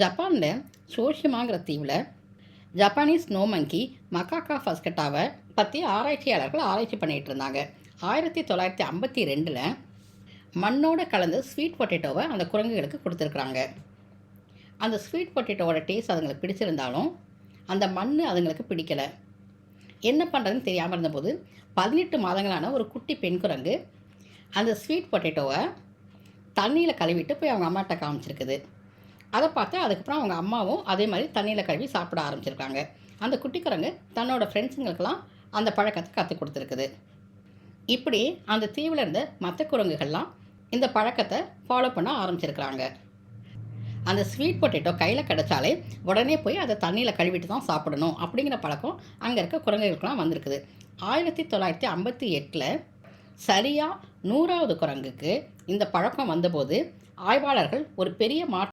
ஜப்பானில் சோஷிமாங்கிற தீவில் ஜப்பானீஸ் நோமங்கி மக்காக்கா ஃபஸ்கட்டாவை பற்றி ஆராய்ச்சியாளர்கள் ஆராய்ச்சி பண்ணிகிட்டு இருந்தாங்க. ஆயிரத்தி தொள்ளாயிரத்தி ஐம்பத்தி ரெண்டில் மண்ணோட கலந்து ஸ்வீட் பொட்டேட்டோவை அந்த குரங்குகளுக்கு கொடுத்துருக்குறாங்க. அந்த ஸ்வீட் பொட்டேட்டோவோட டேஸ்ட் அதுங்களுக்கு பிடிச்சிருந்தாலும் அந்த மண் அதுங்களுக்கு பிடிக்கலை. என்ன பண்ணுறதுன்னு தெரியாமல் இருந்தபோது பதினெட்டு மாதங்களான ஒரு குட்டி பெண் குரங்கு அந்த ஸ்வீட் பொட்டேட்டோவை தண்ணியில் கழுவிட்டு போய் அவங்க அம்மாட்ட காமிச்சிருக்குது. அதை பார்த்து அதுக்கப்புறம் அவங்க அம்மாவும் அதே மாதிரி தண்ணியில் கழுவி சாப்பிட ஆரம்பிச்சிருக்காங்க. அந்த குட்டி குரங்கு தன்னோட ஃப்ரெண்ட்ஸுங்களுக்கெல்லாம் அந்த பழக்கத்தை கற்றுக் கொடுத்துருக்குது. இப்படி அந்த தீவில் இருந்த மற்ற குரங்குகள்லாம் இந்த பழக்கத்தை ஃபாலோ பண்ண ஆரம்பிச்சிருக்கிறாங்க. அந்த ஸ்வீட் பொட்டேட்டோ கையில் கிடச்சாலே உடனே போய் அதை தண்ணியில் கழுவிட்டு தான் சாப்பிடணும் அப்படிங்கிற பழக்கம் அங்கே இருக்க குரங்குகளுக்கெல்லாம் வந்திருக்குது. ஆயிரத்தி தொள்ளாயிரத்தி ஐம்பத்தி எட்டில் சரியாக நூறாவது குரங்குக்கு இந்த பழக்கம் வந்தபோது ஆய்வாளர்கள் ஒரு பெரிய மாற்றம்